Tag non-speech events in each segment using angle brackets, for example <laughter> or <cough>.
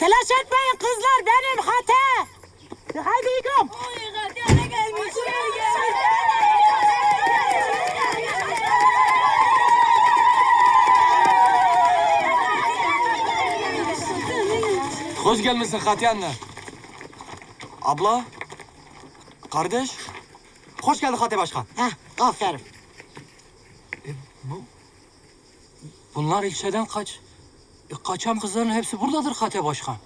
Telaş etmeyin kızlar benim hata. Haydi İkram. Hoş gelmişsin Hatice anne. Abla. Kardeş. Hoş geldin Hatice Başkan. Heh, aferin. Bunlar ilçeden kaç. E, kaçan kızların hepsi buradadır Kate Başkan.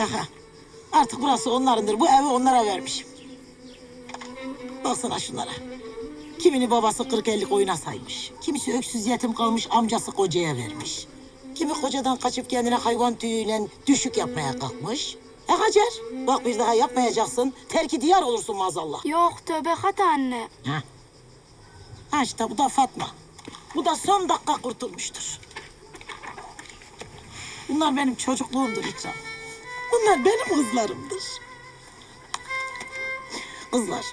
Aha. Artık burası onlarındır. Bu evi onlara vermişim. Baksana şunlara. Kimini babası kırk ellik oyuna saymış. Kimisi öksüz yetim kalmış amcası kocaya vermiş. Kimi kocadan kaçıp kendine hayvan tüyüyle düşük yapmaya kalkmış. E Hacer, bak bir daha yapmayacaksın. Terki diyar olursun maazallah. Yok tövbe hata anne. Ha. ha işte bu da Fatma. Bu da son dakika kurtulmuştur. Bunlar benim çocukluğumdur İkram. Bunlar benim kızlarımdır. Kızlar,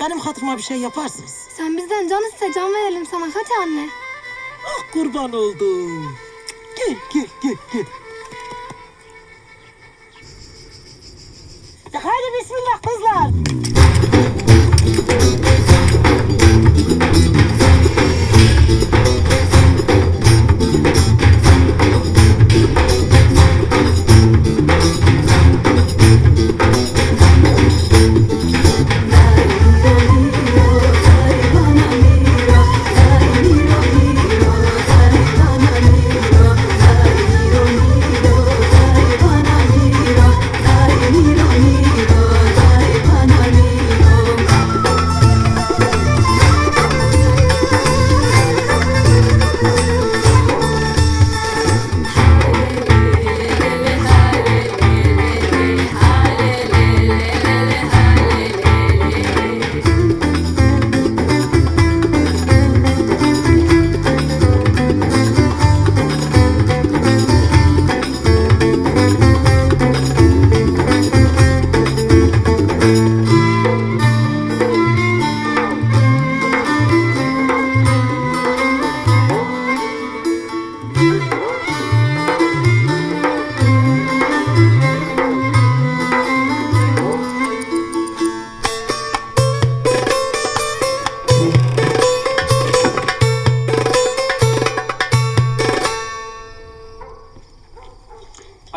benim hatırıma bir şey yaparsınız. Sen bizden can iste can verelim sana hata anne. Ah kurban oldum. Gel, gel, gel, gel. Hadi bismillah kızlar.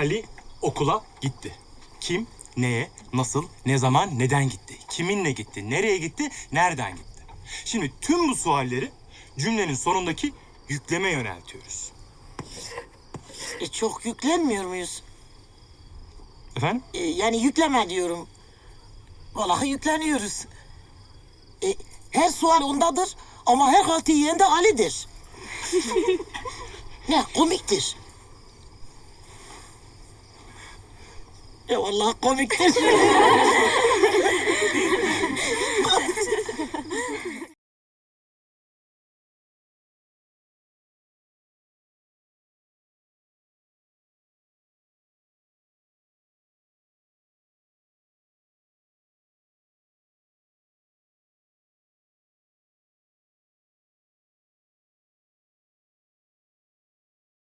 Ali okula gitti. Kim, neye, nasıl, ne zaman, neden gitti? Kiminle gitti, nereye gitti, nereden gitti? Şimdi tüm bu sualleri cümlenin sonundaki yükleme yöneltiyoruz. E, çok yüklenmiyor muyuz? Efendim? E, yani yükleme diyorum. Vallahi yükleniyoruz. E, her sual ondadır ama her haltı yiyen de Ali'dir. <laughs> ne komiktir. Ya vallahi komiktir. <laughs>